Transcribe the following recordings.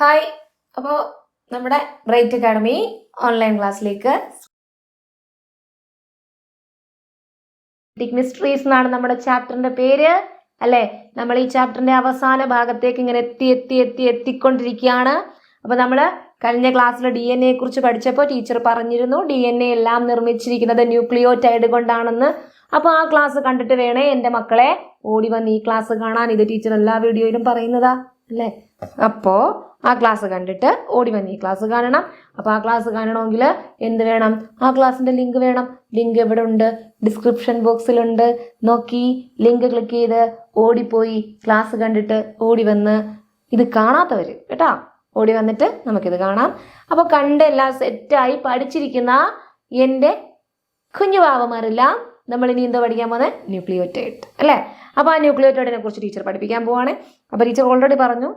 Hi. അപ്പോൾ നമ്മുടെ bright academy online ക്ലാസ്സിലേക്ക് മിസ്റ്ററീസ് എന്നാണ് നമ്മുടെ ചാപ്റ്ററിന്റെ പേര്. അല്ലേ? നമ്മൾ ഈ ചാപ്റ്ററിന്റെ അവസാന ഭാഗത്തേക്ക് ഇങ്ങനെ എത്തി എത്തി എത്തി എത്തിക്കൊണ്ടിരിക്കുകയാണ്. അപ്പോൾ നമ്മൾ കഴിഞ്ഞ ക്ലാസ്സിൽ ഡി എൻ എയെ കുറിച്ച് പഠിച്ചപ്പോൾ ടീച്ചർ പറഞ്ഞിരുന്നു ഡി എൻ എ എല്ലാം നിർമ്മിച്ചിരിക്കുന്നത് ന്യൂക്ലിയോടൈഡ് കൊണ്ടാണെന്ന്. അപ്പോൾ ആ ക്ലാസ് കണ്ടിട്ട് വേണേ എന്റെ മക്കളെ ഓടി വന്ന് ഈ ക്ലാസ് കാണാൻ. ഇത് ടീച്ചർ എല്ലാ വീഡിയോയിലും പറയുന്നതാ. അല്ലേ? അപ്പോൾ ആ ക്ലാസ് കണ്ടിട്ട് ഓടി വന്ന് ഈ ക്ലാസ് കാണണം. അപ്പോൾ ആ ക്ലാസ് കാണണമെങ്കിൽ എന്ത് വേണം? ആ ക്ലാസ്സിന്റെ ലിങ്ക് വേണം. ലിങ്ക് എവിടെ ഉണ്ട്? ഡിസ്ക്രിപ്ഷൻ ബോക്സിലുണ്ട് നോക്കി. ലിങ്ക് ക്ലിക്ക് ചെയ്ത് ഓടിപ്പോയി. ക്ലാസ് കണ്ടിട്ട് ഓടി വന്ന് ഇത് കാണാത്തവർ കേട്ടോ? ഓടി വന്നിട്ട് നമുക്കിത് കാണാം. അപ്പോൾ കണ്ട് എല്ലാം സെറ്റായി പഠിച്ചിരിക്കുന്ന എന്റെ കുഞ്ഞു പാവമാരെല്ലാം നമ്മൾ ഇനി എന്താ പഠിക്കാൻ പോകുന്നത് ന്യൂക്ലിയോറ്റൈഡ് അല്ലേ? അപ്പോൾ ആ ന്യൂക്ലിയോറ്റൈഡിനെ കുറിച്ച് ടീച്ചർ പഠിപ്പിക്കാൻ പോവാണ്. അപ്പോൾ ടീച്ചർ ഓൾറെഡി പറഞ്ഞു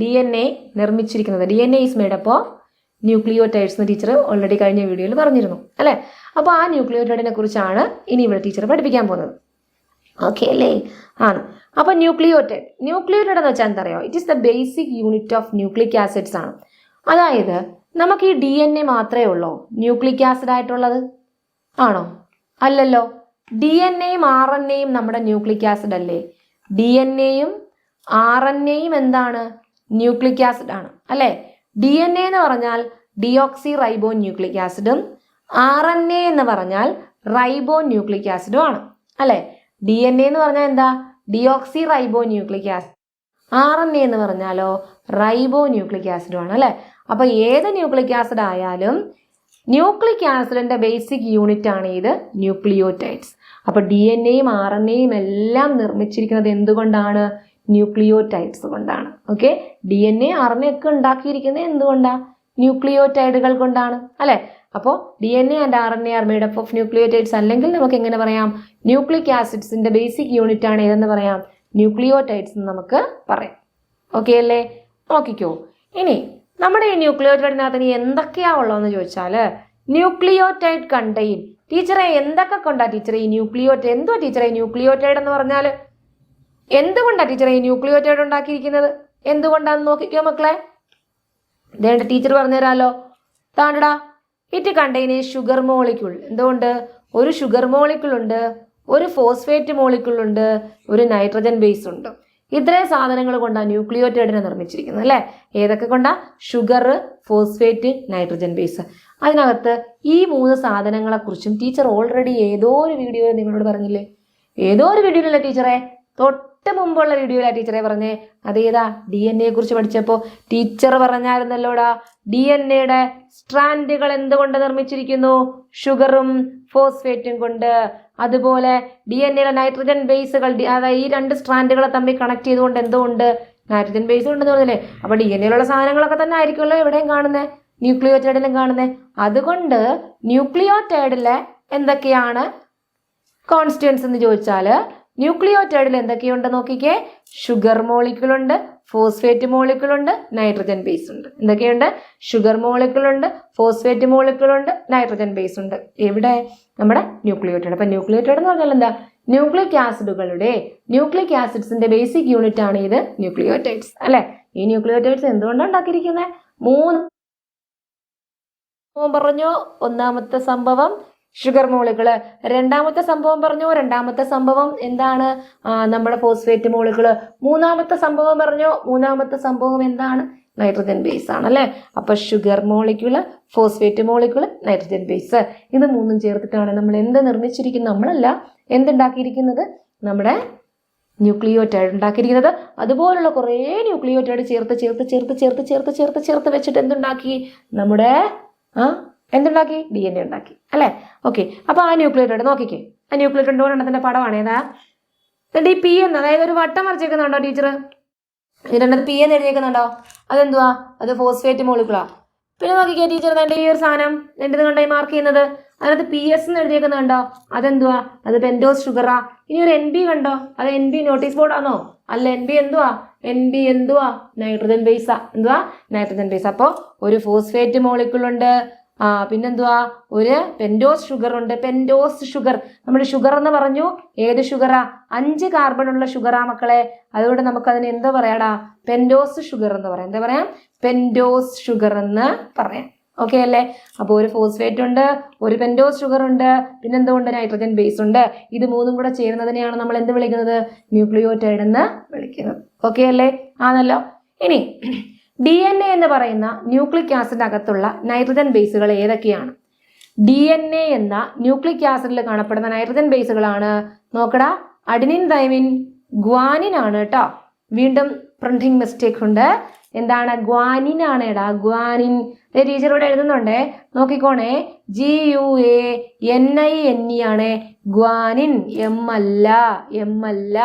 ഡി എൻ എ നിർമ്മിച്ചിരിക്കുന്നത്. D N A is made അപ്പോൾ ന്യൂക്ലിയോറ്റൈഡ്സ് എന്ന് ടീച്ചർ ഓൾറെഡി കഴിഞ്ഞ വീഡിയോയിൽ പറഞ്ഞിരുന്നു അല്ലേ? അപ്പോൾ ആ ന്യൂക്ലിയോറ്റൈഡിനെ കുറിച്ചാണ് ഇനി ഇവിടെ ടീച്ചർ പഠിപ്പിക്കാൻ പോകുന്നത്. ഓക്കെ അല്ലേ? ആണ്. അപ്പോൾ ന്യൂക്ലിയോറ്റൈഡ് ന്യൂക്ലിയോറ്റൈഡ് എന്ന് വെച്ചാൽ എന്തറിയോ it is the basic unit of nucleic acids ആണ്. അതായത് നമുക്ക് ഈ ഡി എൻ എ മാത്രമേ ഉള്ളൂ. ന്യൂക്ലിക് ആസിഡ് ആയിട്ടുള്ളത്. ആണോ? അല്ലല്ലോ. ഡി എൻ എയും ആർ എൻ എയും നമ്മുടെ ന്യൂക്ലിക് ആസിഡ് അല്ലേ? ഡി എൻ എയും ആർ എൻ എയും എന്താണ്? ന്യൂക്ലിക് ആസിഡ് ആണ്. അല്ലേ? ഡി എൻ എ എന്ന് പറഞ്ഞാൽ ഡിയോക്സി റൈബോ ന്യൂക്ലിക് ആസിഡും ആർ എൻ എ എന്ന് പറഞ്ഞാൽ റൈബോ ന്യൂക്ലിക് ആസിഡും ആണ്. അല്ലേ? ഡി എൻ എ എന്ന് പറഞ്ഞാൽ എന്താ? Deoxyribonucleic acid R N A എന്ന് പറഞ്ഞാലോ റൈബോ ന്യൂക്ലിക് ആസിഡും ആണ്. അല്ലേ? അപ്പോൾ ഏത് ന്യൂക്ലിക് ആസിഡ് ആയാലും ന്യൂക്ലിക് ആസിഡിന്റെ ബേസിക് യൂണിറ്റ് ആണ് ഇത് ന്യൂക്ലിയോടൈഡ്സ്. അപ്പോൾ ഡി എൻ എയും ആർ എൻ എയും എല്ലാം നിർമ്മിച്ചിരിക്കുന്നത് എന്തുകൊണ്ടാണ്? ന്യൂക്ലിയോടൈഡ്സ് കൊണ്ടാണ്. Okay? D N A R N A ഒക്കെ ഉണ്ടാക്കിയിരിക്കുന്നത് എന്തുകൊണ്ടാണ് ന്യൂക്ലിയോടൈഡുകൾ കൊണ്ടാണ്. അല്ലേ? അപ്പോൾ D N A and R N A are made up of nucleotides അല്ലെങ്കിൽ നമുക്ക് എങ്ങനെ പറയാം? ന്യൂക്ലിക് ആസിഡ്സിന്റെ ബേസിക് യൂണിറ്റ് ആണ് ഏതെന്ന് പറയാം? ന്യൂക്ലിയോടൈഡ്സ് എന്ന് നമുക്ക് പറയാം. ഓക്കെ അല്ലേ? നോക്കിക്കോ. ഇനി നമ്മുടെ ഈ ന്യൂക്ലിയോടൈഡിനകത്ത് ഇനി എന്തൊക്കെയാ ഉള്ളതെന്ന് ചോദിച്ചാൽ ന്യൂക്ലിയോറ്റൈഡ് കണ്ടെയ്ൻ. ടീച്ചറെ എന്തൊക്കെ കൊണ്ടാ ടീച്ചറെ ഈ ന്യൂക്ലിയോടൈഡ് എന്തുവാ ടീച്ചറെ ന്യൂക്ലിയോടൈഡ് എന്ന് പറഞ്ഞാൽ എന്തുകൊണ്ടാണ് ടീച്ചറെ ഈ ന്യൂക്ലിയോടൈഡ് ഉണ്ടാക്കിയിരിക്കുന്നത്? എന്തുകൊണ്ടാന്ന് നോക്കിക്കോ മക്കളെ. ദേണ്ട ടീച്ചർ പറഞ്ഞുതരാമല്ലോ താണ്ടടാ ഇറ്റ് കണ്ടെയ്ൻ ഷുഗർ മോളിക്യൂൾ എന്തുകൊണ്ട്? ഒരു ഷുഗർ മോളിക്യൂൾ ഉണ്ട് ഒരു ഫോസ്ഫേറ്റ് മോളിക്യൂൾ ഉണ്ട് ഒരു നൈട്രജൻ ബേസ് ഉണ്ട്. ഇത്രയും സാധനങ്ങൾ കൊണ്ടാണ് ന്യൂക്ലിയോറ്റൈഡിനെ നിർമ്മിച്ചിരിക്കുന്നത് അല്ലേ? ഏതൊക്കെ കൊണ്ടാ? Sugar phosphate nitrogen base. അതിനകത്ത് ഈ മൂന്ന് സാധനങ്ങളെക്കുറിച്ചും ടീച്ചർ ഓൾറെഡി ഏതോ ഒരു വീഡിയോയിൽ നിങ്ങളോട് പറഞ്ഞില്ലേ? ഏതോ ഒരു വീഡിയോയിലല്ല ടീച്ചറെ? തൊട്ട് മുമ്പുള്ള വീഡിയോയിലാ ടീച്ചറെ പറഞ്ഞേ. അതേതാ ഡി എൻ എയെ കുറിച്ച് പഠിച്ചപ്പോൾ ടീച്ചർ പറഞ്ഞായിരുന്നല്ലോടാ. ഡി എൻ എയുടെ സ്ട്രാൻഡുകൾ എന്തുകൊണ്ട് നിർമ്മിച്ചിരിക്കുന്നു? ഷുഗറും ഫോസ്ഫേറ്റും കൊണ്ട്. അതുപോലെ ഡി എൻ എയിലെ നൈട്രജൻ ബേസുകൾ അതായത് ഈ രണ്ട് സ്ട്രാൻഡുകളെ തമ്മിൽ കണക്ട് ചെയ്തുകൊണ്ട് എന്തുകൊണ്ട് നൈട്രജൻ ബേസ് ഉണ്ടെന്ന് പറഞ്ഞില്ലേ? അപ്പോൾ ഡി എൻ എയിലുള്ള സാധനങ്ങളൊക്കെ തന്നെ ആയിരിക്കുമല്ലോ എവിടെയും കാണുന്നത് ന്യൂക്ലിയോടൈഡിലും കാണുന്നത് അതുകൊണ്ട് ന്യൂക്ലിയോടൈഡിലെ എന്തൊക്കെയാണ് കോൺസ്റ്റിറ്റ്യൻസ് എന്ന് ചോദിച്ചാൽ ന്യൂക്ലിയോടൈഡിൽ എന്തൊക്കെയുണ്ട് നോക്കിക്കേ? ഷുഗർ മോളിക്യൂൾ ഉണ്ട് ഫോസ്ഫേറ്റ് മോളിക്യൂൾ ഉണ്ട് നൈട്രജൻ ബേസ് ഉണ്ട് എന്തൊക്കെയുണ്ട്? ഷുഗർ മോളിക്യൂൾ ഉണ്ട് ഫോസ്ഫേറ്റ് മോളിക്യൂൾ ഉണ്ട് നൈട്രജൻ ബേസ് ഉണ്ട് എവിടെ? നമ്മുടെ ന്യൂക്ലിയോടൈഡ്. അപ്പൊ ന്യൂക്ലിയോടൈഡ് എന്ന് പറഞ്ഞാൽ എന്താ? ന്യൂക്ലിക് ആസിഡുകളുടെ ന്യൂക്ലിക് ആസിഡ്സിന്റെ ബേസിക് യൂണിറ്റ് ആണ് ഇത് ന്യൂക്ലിയോടൈഡ്സ്. അല്ലെ? ഈ ന്യൂക്ലിയോടൈഡ്സ് എന്തുകൊണ്ടാണ് ഉണ്ടാക്കിയിരിക്കുന്നത് മൂന്ന് പറഞ്ഞു ഒന്നാമത്തെ സംഭവം ഷുഗർ മോളുകൾ. രണ്ടാമത്തെ സംഭവം പറഞ്ഞു? രണ്ടാമത്തെ സംഭവം എന്താണ്? നമ്മുടെ ഫോസ്ഫേറ്റ് മോളുകൾ. മൂന്നാമത്തെ സംഭവം പറഞ്ഞു? മൂന്നാമത്തെ സംഭവം എന്താണ്? നൈട്രജൻ ബേസ് ആണ് അല്ലെ അപ്പൊ sugar molecule phosphate molecule nitrogen base. ഇത് മൂന്നും ചേർത്തിട്ടാണ് നമ്മൾ എന്ത് നിർമ്മിച്ചിരിക്കുന്നത് നമ്മളല്ല എന്തുണ്ടാക്കിയിരിക്കുന്നത്? നമ്മുടെ ന്യൂക്ലിയോറ്റൈഡ് ഉണ്ടാക്കിയിരിക്കുന്നത്. അതുപോലുള്ള കുറേ ന്യൂക്ലിയോറ്റൈഡ് ചേർത്ത് ചേർത്ത് ചേർത്ത് ചേർത്ത് ചേർത്ത് ചേർത്ത് ചേർത്ത് വെച്ചിട്ട് എന്തുണ്ടാക്കി? നമ്മുടെ ആ എന്തുണ്ടാക്കി? ഡി എൻ എ ഉണ്ടാക്കി. അല്ലേ? ഓക്കെ അപ്പോൾ ആ ന്യൂക്ലിയോടൈഡ് നോക്കിക്കേ. ആ ന്യൂക്ലിയോടൈഡ് ഒരെണ്ണത്തിന്റെ പടമാണ് ഏതാ? എന്നിട്ട് ഈ പി എന്ന്? അതായത് ഒരു വട്ടം വരച്ചേക്കുന്നുണ്ടോ ടീച്ചർ ഇതിന്റെ പി എന്ന് എഴുതിയേക്കുന്നുണ്ടോ? അതെന്തുവാ? അത് ഫോസ്ഫേറ്റ് മോളിക്കുളാ പിന്നെ നോക്കിക്കേ ടീച്ചർ എന്റെ ഈ ഒരു സാധനം? എന്റെ കണ്ടായി മാർക്ക് ചെയ്യുന്നത്? അതിനകത്ത് പി എസ് എന്ന് എഴുതിയേക്കുന്നുണ്ടോ? അതെന്തുവാ? അത് പെൻഡോസ് ഷുഗറാ ഇനി ഒരു എൻ ബി കണ്ടോ? അത് എൻ ബി നോട്ടീസ് ബോർഡാണോ അല്ല എൻ ബി എന്തുവാ? എൻ ബി എന്തുവാ? നൈട്രജൻ ബേസാ എന്തുവാ? നൈട്രജൻ ബേസ് അപ്പോ ഒരു ഫോസ്ഫേറ്റ് ആ പിന്നെന്തുവാ? ഒരു പെൻഡോസ് ഷുഗർ ഉണ്ട്. പെൻഡോസ് ഷുഗർ നമ്മൾ ഷുഗർ എന്ന് പറഞ്ഞു ഏത് ഷുഗറാ അഞ്ച് കാർബൺ ഉള്ള ഷുഗറാ മക്കളെ. അതുകൊണ്ട് നമുക്ക് അതിന് എന്താ പറയാടാ? പെൻഡോസ് ഷുഗർ എന്ന് പറയാം. എന്താ പറയാം? പെൻഡോസ് ഷുഗർ എന്ന് പറയാം. ഓക്കെ അല്ലേ? അപ്പോൾ ഒരു ഫോസ്ഫേറ്റ് ഉണ്ട് ഒരു പെൻഡോസ് ഷുഗർ ഉണ്ട് പിന്നെന്തുകൊണ്ട് നൈട്രജൻ ബേസ് ഉണ്ട്. ഇത് മൂന്നും കൂടെ ചേരുന്നതിനെയാണ് നമ്മൾ എന്ത് വിളിക്കുന്നത്? ന്യൂക്ലിയോറ്റൈഡ് എന്ന് വിളിക്കുന്നത്. ഓക്കെ അല്ലേ? ആണല്ലോ. ഇനി ഡി എൻ എ എന്ന് പറയുന്ന ന്യൂക്ലിക് ആസിഡ് അകത്തുള്ള നൈട്രജൻ ബേസുകൾ ഏതൊക്കെയാണ്? ഡി എൻ എ എന്ന ന്യൂക്ലിക് ആസിഡിൽ കാണപ്പെടുന്ന നൈട്രജൻ ബേസുകളാണ്. നോക്കടാ അഡിനിൻ തൈമിൻ ഗ്വാനിൻ ആണ് കേട്ടോ വീണ്ടും പ്രിന്റിംഗ് മിസ്റ്റേക്ക് ഉണ്ട്. എന്താണ്? ഗ്വാനിൻ ആണ് എടാ ഗ്വാനിൻ ടീച്ചർ ഇവിടെ എഴുതുന്നുണ്ടേ. നോക്കിക്കോണേ. G U A N I N E ആണ്. ഗ്വാനിൻ എം അല്ല എം അല്ല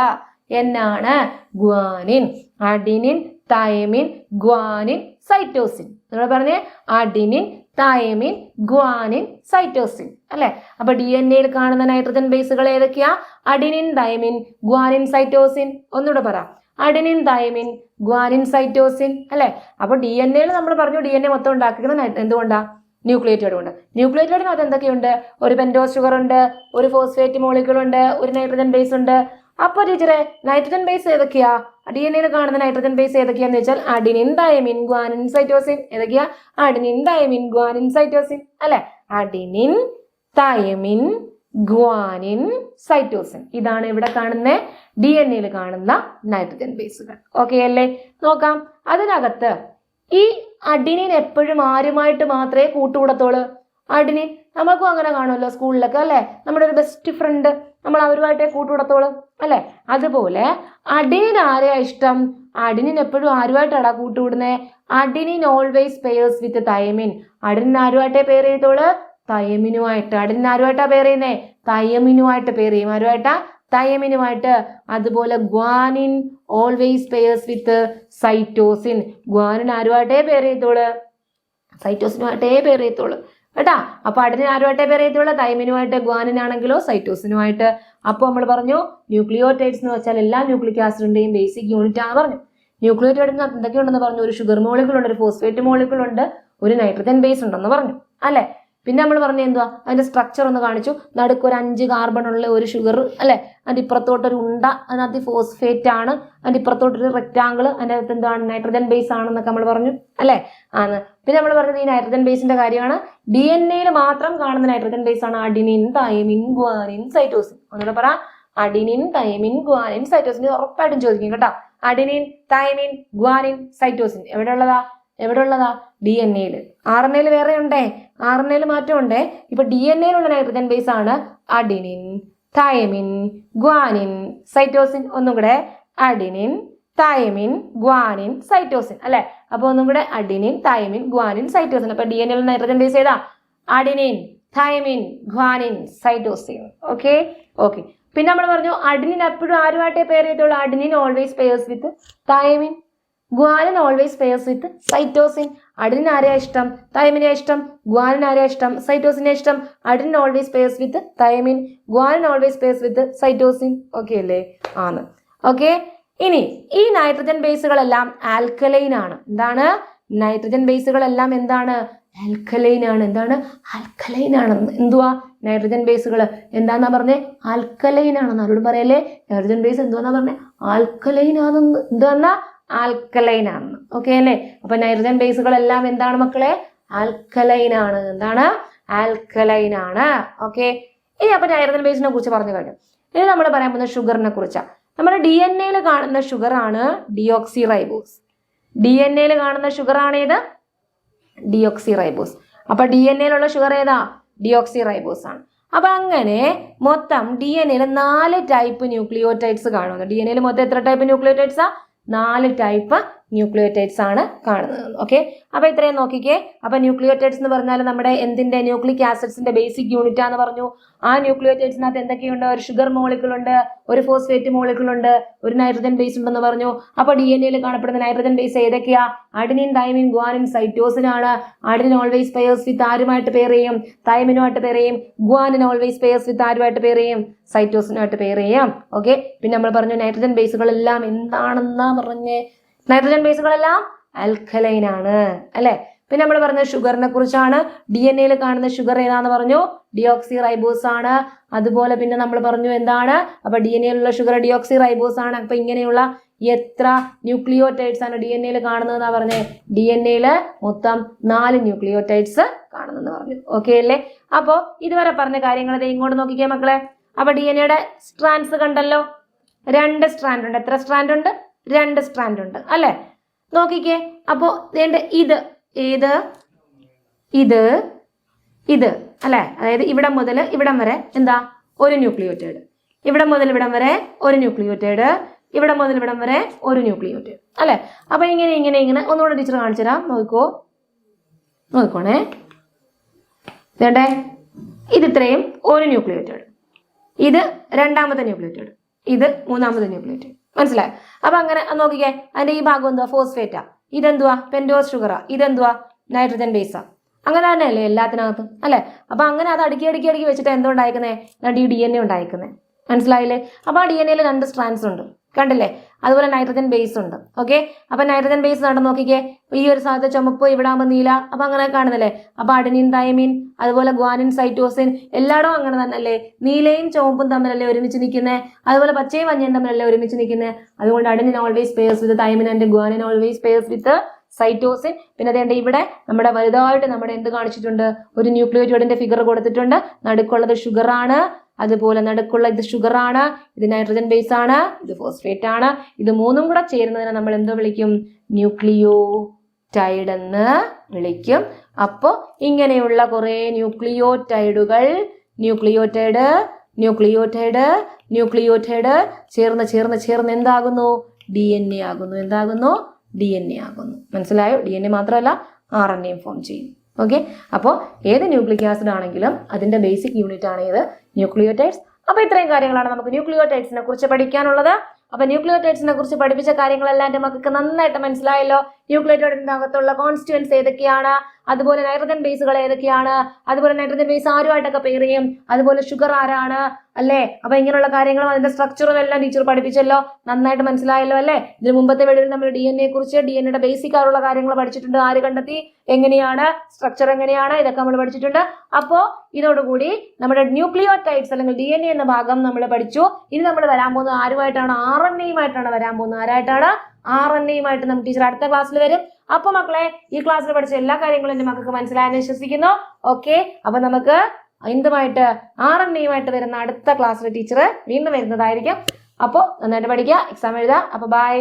എന്നാണ് guanine. Adenine thymine guanine cytosine. നിങ്ങൾ പറഞ്ഞേ അഡിനിൻ തൈമിൻ ഗ്വാനിൻ സൈറ്റോസിൻ. അല്ലെ? അപ്പൊ ഡി എൻ എയിൽ കാണുന്ന നൈട്രജൻ ബേസുകൾ ഏതൊക്കെയാ? Adenine thymine guanine cytosine. ഒന്നുകൂടെ പറ. Adenine thymine guanine cytosine. അല്ലെ? അപ്പൊ ഡി എൻ എയിൽ നമ്മൾ പറഞ്ഞു ഡി എൻ എ മൊത്തം ഉണ്ടാക്കുന്നത് എന്തുകൊണ്ടാ? ന്യൂക്ലിയേറ്റോഡ് ഉണ്ട് ന്യൂക്ലിയേറ്റോഡിനകത്ത് എന്തൊക്കെയുണ്ട്? ഒരു പെൻഡോസ് ഷുഗർ ഉണ്ട് ഒരു ഫോസ്ഫേറ്റ് മോളിക്യൂൾ ഉണ്ട് ഒരു നൈട്രജൻ ബേസ് ഉണ്ട്. അപ്പൊ ടീച്ചറെ നൈട്രജൻ ബേസ് ഏതൊക്കെയാ? ഡി എൻ എയിൽ കാണുന്ന നൈട്രജൻ ബേസ് ഏതൊക്കെയാന്ന് വെച്ചാൽ അഡിനിൻ തയമിൻ ഗ്വാനിൻ സൈറ്റോസിൻ ഏതൊക്കെയാ? അഡിനിൻ തയമിൻ ഗ്വാനിൻ സൈറ്റോസിൻ അല്ലെ? അഡിനിൻ തയമിൻ ഗ്വാനിൻ സൈറ്റോസിൻ ഇതാണ് ഇവിടെ കാണുന്ന ഡി എൻ എയിൽ കാണുന്ന നൈട്രജൻ ബേസുകൾ ഓക്കെ അല്ലേ? നോക്കാം. അതിനകത്ത് ഈ അഡിനിൻ എപ്പോഴും ആരുമായിട്ട് മാത്രമേ കൂട്ടുകൂടത്തോളൂ അഡിനിൻ നമുക്കും അങ്ങനെ കാണുമല്ലോ സ്കൂളിലൊക്കെ അല്ലേ? നമ്മുടെ ഒരു ബെസ്റ്റ് ഫ്രണ്ട് നമ്മൾ അവരുമായിട്ടേ കൂട്ടുകൂടത്തോളൂ അല്ലേ? അതുപോലെ അടിനിന് ആരെയാ ഇഷ്ടം? അടിനിന് എപ്പോഴും ആരുമായിട്ടാടാ കൂട്ടുകൂടുന്നത് adenine always pairs with thymine അടിനിന് ആരുമായിട്ടേ പേർ ചെയ്തോൾ തയമിനുമായിട്ട് അടിനിന് ആരുമായിട്ടാ പേർ ചെയ്യുന്നേ? തയമിനുമായിട്ട് പേർ ചെയ്യും. ആരുമായിട്ടാ? തയമിനുമായിട്ട് അതുപോലെ guanine always pairs with cytosine guanine ആരുമായിട്ടേ പേർ ചെയ്തോൾ സൈറ്റോസിനുമായിട്ടേ പേർ ചെയ്തോളൂ കേട്ടാ? അപ്പൊ അഡിനിൻ ആരുമായിട്ടേ പേർ ചെയ്തോളൂ തൈമിനുമായിട്ട് ഗ്വാനിനാണെങ്കിലോ സൈറ്റോസിനുമായിട്ട് അപ്പോൾ നമ്മൾ പറഞ്ഞു ന്യൂക്ലിയോടൈഡ്സ് എന്ന് വെച്ചാൽ എല്ലാ ന്യൂക്ലിക് ആസിഡിന്റെയും ബേസിക് യൂണിറ്റ് ആണ് പറഞ്ഞു. ന്യൂക്ലിയോടൈഡിനകത്ത് എന്തൊക്കെയുണ്ടെന്ന് പറഞ്ഞു? ഒരു ഷുഗർ മോളിക്കുൾ ഉണ്ട് ഒരു ഫോസ്ഫേറ്റ് മോളിക്കുൾ ഉണ്ട് ഒരു നൈട്രജൻ ബേസ് ഉണ്ടെന്ന് പറഞ്ഞു. അല്ലെ? പിന്നെ നമ്മൾ പറഞ്ഞ എന്തുവാ? അതിന്റെ സ്ട്രക്ചർ ഒന്ന് കാണിച്ചു. നടുക്ക് ഒരു അഞ്ച് കാർബൺ ഉള്ള ഒരു ഷുഗർ അല്ലെ? അതിന്റെ ഇപ്പുറത്തോട്ടൊരു ഉണ്ട അതിനകത്ത് ഫോസ്ഫേറ്റ് ആണ്. അതിന്റെ ഇപ്പുറത്തോട്ടൊരു റെക്റ്റാങ്കിൾ അതിന്റെ അകത്ത് എന്താണ് നൈട്രജൻ ബേസ് ആണെന്നൊക്കെ നമ്മൾ പറഞ്ഞു അല്ലെ? ആണ്. പിന്നെ നമ്മൾ പറഞ്ഞത് ഈ നൈട്രജൻ ബേസിന്റെ കാര്യമാണ്. ഡി എൻ എയിൽ മാത്രം കാണുന്ന നൈട്രജൻ ബേസ് ആണ് അഡിനിൻ തൈമിൻ ഗ്വാനിൻ സൈറ്റോസിൻ ഒന്നുകൂടെ പറ. അഡിനിൻ തൈമിൻ ഗ്വാനിൻ സൈറ്റോസിൻ ഉറപ്പായിട്ടും ചോദിക്കും കേട്ടോ. അഡിനിൻ തൈമിൻ ഗ്വാനിൻ സൈറ്റോസിൻ എവിടെ ഉള്ളതാ എവിടെ ഉള്ളതാ ഡി എൻ എയിൽ ആർ എൻ എയിൽ വേറെ ഉണ്ടേ? ആർ എൻ എയിൽ മാറ്റം ഉണ്ടേ? ഇപ്പൊ ഡി എൻ എയിലുള്ള നൈട്രജൻ ബേസ് ആണ് അഡിനിൻ തായമിൻ ഗ്വാനിൻ സൈറ്റോസിൻ ഒന്നും കൂടെ അഡിനിൻ തൈമിൻ ഗ്വാനിൻ സൈറ്റോസിൻ അല്ലെ? അപ്പൊ ഒന്നും കൂടെ അഡിനിൻ തൈമിൻ ഗ്വാനിൻ സൈറ്റോസിൻ അപ്പൊ ഡി എൻ എയിൽ നൈട്രജൻ ബേസ് ഏതാ? Adenine thymine guanine cytosine okay okay പിന്നെ നമ്മൾ പറഞ്ഞു അഡിനിൻ എപ്പോഴും ആരുമായിട്ടേ പെയർ ചെയ്തോളൂ adenine always pairs with thymine guanine always pairs with cytosine അടിന് ആരെയാ ഇഷ്ടം? തൈമിനെ ഇഷ്ടം? ഗ്വാനിൻ ആരെയാ ഇഷ്ടം? സൈറ്റോസിനെ ഇഷ്ടം? Adenine always pairs with thymine guanine always pairs with cytosine okay അല്ലേ? ആണ്. ഓക്കെ ഇനി ഈ നൈട്രജൻ ബേസുകളെല്ലാം ആൽക്കലൈൻ ആണ്. എന്താണ്? നൈട്രജൻ ബേസുകളെല്ലാം എന്താണ്? ആൽക്കലൈൻ ആണ്. എന്താണ്? ആൽക്കലൈൻ ആണ്. എന്തുവാ? നൈട്രജൻ ബേസുകൾ എന്താന്നാ പറഞ്ഞേ? ആൽക്കലൈൻ ആണെന്ന് ആരോടും പറയല്ലേ? നൈട്രജൻ ബേസ് എന്തുവാന്നാ പറഞ്ഞേ? ആൽക്കലൈൻ ആണെന്ന്. എന്തുവന്നാ? ആൽക്കലൈൻ ആണ്. ഓക്കെ അല്ലേ? അപ്പൊ നൈട്രജൻ ബേസുകളെല്ലാം എന്താണ് മക്കളെ? ആൽക്കലൈൻ ആണ്. എന്താണ്? ആൽക്കലൈൻ ആണ്. ഓക്കെ ഇനി അപ്പൊ നൈട്രജൻ ബേസിനെ കുറിച്ച് പറഞ്ഞു കഴിഞ്ഞു. ഇനി നമ്മൾ പറയാൻ പോകുന്ന ഷുഗറിനെ കുറിച്ചാണ് നമ്മുടെ ഡി എൻ എയിൽ കാണുന്ന ഷുഗർ ആണ് ഡിയോക്സി റൈബോസ് ഡി എൻ എയിൽ കാണുന്ന ഷുഗർ ഏത്? ഡിയോക്സി റൈബോസ് അപ്പൊ ഡി എൻ എയിലുള്ള ഷുഗർ ഏതാ? ഡിയോക്സി റൈബോസ് ആണ്. അപ്പൊ അങ്ങനെ മൊത്തം ഡി എൻ എയിൽ നാല് ടൈപ്പ് ന്യൂക്ലിയോടൈഡ്സ് കാണുന്നു ഡി എൻ എയിൽ മൊത്തം എത്ര ടൈപ്പ് ന്യൂക്ലിയോടൈഡ്സാ നാല് ടൈപ്പ് ന്യൂക്ലിയോടൈഡ്സ് ആണ് കാണുന്നത്. ഓക്കെ അപ്പൊ ഇത്രയും നോക്കിക്കേ. അപ്പൊ ന്യൂക്ലിയോടൈഡ്സ് എന്ന് പറഞ്ഞാൽ നമ്മുടെ എന്തിന്റെ? ന്യൂക്ലിക് ആസിഡ്സിന്റെ ബേസിക് യൂണിറ്റ് ആണെന്ന് പറഞ്ഞു. ആ ന്യൂക്ലിയോടൈഡ്സിനകത്ത് എന്തൊക്കെയുണ്ട്? ഒരു ഷുഗർ മോളിക്കൂൾ ഉണ്ട് ഒരു ഫോസ്ഫേറ്റ് മോളിക്കൂൾ ഉണ്ട് ഒരു നൈട്രജൻ ബേസ് ഉണ്ടെന്ന് പറഞ്ഞു. അപ്പൊ ഡി എൻ എയിൽ കാണപ്പെടുന്ന നൈട്രജൻ ബേസ് ഏതൊക്കെയാ? അഡിനിൻ തൈമിൻ ഗ്വാനിൻ സൈറ്റോസിൻ ആണ്. അഡിനിൻ ഓൾവേസ് പെയർസ് വിത്ത് ആരുമായിട്ട് പേർ ചെയ്യും? തൈമിനുമായിട്ട് പേർ ചെയ്യും. ഗ്വാനിൻ ഓൾവേസ് പെയർസ് വിത്ത് ആരുമായിട്ട് പേർ ചെയ്യും? സൈറ്റോസിനുമായിട്ട് പേർ ചെയ്യാം. ഓക്കെ പിന്നെ നമ്മൾ പറഞ്ഞു നൈട്രജൻ ബേസുകളെല്ലാം എന്താണെന്നാ പറഞ്ഞേ? നൈട്രജൻ ബേസുകളെല്ലാം ആൽക്കലൈൻ ആണ് അല്ലെ? പിന്നെ നമ്മൾ പറഞ്ഞ ഷുഗറിനെ കുറിച്ചാണ്. ഡി എൻ എയിൽ കാണുന്ന ഷുഗർ ഏതാന്ന് പറഞ്ഞു? ഡിയോക്സി റൈബോസ് ആണ്. അതുപോലെ പിന്നെ നമ്മൾ പറഞ്ഞു എന്താണ്? അപ്പൊ ഡി എൻ എയിലുള്ള ഷുഗർ ഡിയോക്സി റൈബോസ് ആണ്. അപ്പൊ ഇങ്ങനെയുള്ള എത്ര ന്യൂക്ലിയോടൈഡ്സ് ആണ് ഡി എൻ എയിൽ കാണുന്നതെന്നാ പറഞ്ഞത് ഡി എൻ എയിൽ മൊത്തം നാല് ന്യൂക്ലിയോടൈഡ്സ് കാണുന്നെന്ന് പറഞ്ഞു. ഓക്കെ അല്ലേ? അപ്പോൾ ഇതുവരെ പറഞ്ഞ കാര്യങ്ങൾ ഇങ്ങോട്ട് നോക്കിക്കേ മക്കളെ. അപ്പൊ ഡി എൻ എയുടെ സ്ട്രാൻഡ്സ് കണ്ടല്ലോ? രണ്ട് സ്ട്രാൻഡ് ഉണ്ട്. എത്ര സ്ട്രാൻഡ് ഉണ്ട്? രണ്ട് സ്ട്രാൻഡ് ഉണ്ട് അല്ലേ? നോക്കിക്കേ അപ്പോ വേണ്ട ഇത് ഏത് ഇത് ഇത് അല്ലേ? അതായത് ഇവിടെ മുതൽ ഇവിടം വരെ എന്താ? ഒരു ന്യൂക്ലിയോറ്റൈഡ്. ഇവിടെ മുതൽ ഇവിടം വരെ ഒരു ന്യൂക്ലിയോറ്റൈഡ്. ഇവിടെ മുതൽ ഇവിടം വരെ ഒരു ന്യൂക്ലിയോറ്റൈഡ് അല്ലേ? അപ്പൊ ഇങ്ങനെ ഇങ്ങനെ ഇങ്ങനെ ഒന്നുകൂടെ ടീച്ചർ കാണിച്ചു തരാം. നോക്കോ നോക്കണേ വേണ്ടേ ഇത് ഇത്രയും ഒരു ന്യൂക്ലിയോറ്റൈഡ്. ഇത് രണ്ടാമത്തെ ന്യൂക്ലിയോറ്റൈഡ്. ഇത് മൂന്നാമത്തെ ന്യൂക്ലിയോറ്റൈഡ്. മനസ്സിലായോ? അപ്പൊ അങ്ങനെ നോക്കിക്കേ അതിന്റെ ഈ ഭാഗം എന്തുവാ? ഫോസ്ഫേറ്റാ ഇതെന്തുവാ? പെൻഡോസ് ഷുഗറാ ഇതെന്തുവാ? നൈട്രജൻ ബേസാ അങ്ങനെ തന്നെയല്ലേ എല്ലാത്തിനകത്തും അല്ലെ? അപ്പൊ അങ്ങനെ അത് അടുക്കി അടുക്കി അടുക്കി വെച്ചിട്ട് എന്തോ ഉണ്ടായിരിക്കുന്നേ ഡി ഡി എൻ എ ഉണ്ടായിരിക്കുന്നേ മനസ്സിലായില്ലേ? അപ്പൊ ആ ഡി എൻ എയിൽ രണ്ട് സ്ട്രാൻസ് ഉണ്ട്. കണ്ടില്ലേ? അതുപോലെ നൈട്രജൻ ബേസ് ഉണ്ട്. ഓക്കെ അപ്പൊ നൈട്രജൻ ബേസ് നടന്ന് നോക്കിക്കേ. ഈ ഒരു സ്ഥലത്ത് ചുമപ്പ് ഇവിടെ ആകുമ്പോൾ നീല അപ്പൊ അങ്ങനെ കാണുന്നല്ലേ? അപ്പൊ അഡനിൻ തൈമിൻ അതുപോലെ ഗ്വാനിൻ സൈറ്റോസിൻ എല്ലായിടവും അങ്ങനെ തന്നെ അല്ലേ നീലയും ചുവപ്പും തമ്മിലല്ലേ ഒരുമിച്ച് നിൽക്കുന്നത് അതുപോലെ പച്ചയും മഞ്ഞയും തമ്മിലല്ലേ ഒരുമിച്ച് നിൽക്കുന്നത് അതുകൊണ്ട് adenine always pairs with thymine and guanine always pairs with cytosine പിന്നെ അതേണ്ട ഇവിടെ നമ്മുടെ വലുതായിട്ട് നമ്മുടെ എന്ത് കാണിച്ചിട്ടുണ്ട്? ഒരു ന്യൂക്ലിയോറ്റോഡിന്റെ ഫിഗർ കൊടുത്തിട്ടുണ്ട്. നടുക്കുള്ളത് ഷുഗർ ആണ്. അതുപോലെ നടുക്കുള്ള ഇത് ഷുഗറാണ് ഇത് നൈട്രജൻ ബേസ് ആണ് ഇത് ഫോസ്ഫേറ്റ് ആണ്. ഇത് മൂന്നും കൂടെ ചേരുന്നതിനെ നമ്മൾ എന്തോ വിളിക്കും? ന്യൂക്ലിയോ ടൈഡ് എന്ന് വിളിക്കും. അപ്പോൾ ഇങ്ങനെയുള്ള കുറേ ന്യൂക്ലിയോടൈഡുകൾ ന്യൂക്ലിയോടൈഡ് ന്യൂക്ലിയോടൈഡ് ന്യൂക്ലിയോടൈഡ് ചേർന്ന് ചേർന്ന് ചേർന്ന് എന്താകുന്നു? ഡി എൻ എ ആകുന്നു. എന്താകുന്നു? ഡി എൻ എ ആകുന്നു. മനസ്സിലായോ? ഡി എൻ എ മാത്രമല്ല ആർ എൻ എയും ഫോം ചെയ്യും. ഓക്കെ അപ്പോൾ ഏത് ന്യൂക്ലിക് ആസിഡ് ആണെങ്കിലും അതിന്റെ ബേസിക് യൂണിറ്റ് ആണ് ഏത് ന്യൂക്ലിയോടൈഡ്സ് അപ്പോൾ ഇത്രയും കാര്യങ്ങളാണ് നമുക്ക് ന്യൂക്ലിയോടൈഡ്സിനെ കുറിച്ച് പഠിക്കാനുള്ളത്. അപ്പോൾ ന്യൂക്ലിയോടൈഡ്സിനെ കുറിച്ച് പഠിപ്പിച്ച കാര്യങ്ങളെല്ലാം എന്റെ മക്കൾക്ക് നന്നായിട്ട് മനസ്സിലായല്ലോ. ന്യൂക്ലിയോടൈഡിന്റെ അകത്തുള്ള കോൺസ്റ്റുവൻസ് ഏതൊക്കെയാണ്? അതുപോലെ നൈട്രജൻ ബേസുകൾ ഏതൊക്കെയാണ്? അതുപോലെ നൈട്രജൻ ബേസ് ആരുമായിട്ടൊക്കെ പെയർ ചെയ്യും? അതുപോലെ ഷുഗർ ആരാണ്? അല്ലേ? അപ്പൊ ഇങ്ങനെയുള്ള കാര്യങ്ങളും അതിന്റെ സ്ട്രക്ചറും എല്ലാം ടീച്ചർ പഠിപ്പിച്ചല്ലോ. നന്നായിട്ട് മനസ്സിലായല്ലോ അല്ലേ? ഇതിന് മുമ്പത്തെ വീഡിയോയിൽ നമ്മൾ ഡി എൻ എ കുറിച്ച് ഡി എൻ എയുടെ ബേസിക് ആയിട്ടുള്ള കാര്യങ്ങൾ പഠിച്ചിട്ടുണ്ട്. ആര് കണ്ടെത്തി? എങ്ങനെയാണ്? സ്ട്രക്ചർ എങ്ങനെയാണ്? ഇതൊക്കെ നമ്മൾ പഠിച്ചിട്ടുണ്ട്. അപ്പോ ഇതോടുകൂടി നമ്മുടെ ന്യൂക്ലിയോ ടൈപ്സ് അല്ലെങ്കിൽ ഡി എൻ എ എന്ന ഭാഗം നമ്മൾ പഠിച്ചു. ഇനി നമ്മൾ വരാൻ പോകുന്നത് ആരുമായിട്ടാണ്? ആർ എൻ എയുമായിട്ടാണ് വരാൻ പോകുന്നത്. ആരായിട്ടാണ്? ആർ എൻ എയുമായിട്ട് നമ്മൾ ടീച്ചർ അടുത്ത ക്ലാസ്സിൽ വരും. അപ്പൊ മക്കളെ ഈ ക്ലാസ്സിൽ പഠിച്ച എല്ലാ കാര്യങ്ങളും എന്റെ മക്കൾക്ക് മനസ്സിലായെന്ന് വിശ്വസിക്കുന്നു. ഓക്കെ അപ്പൊ നമുക്ക് എന്തുമായിട്ട് ആർ എൻ എയുമായിട്ട് വരുന്ന അടുത്ത ക്ലാസ്സിൽ ടീച്ചർ വീണ്ടും വരുന്നതായിരിക്കും. അപ്പോൾ നന്നായിട്ട് പഠിക്കുക എക്സാം എഴുതുക. അപ്പൊ ബൈ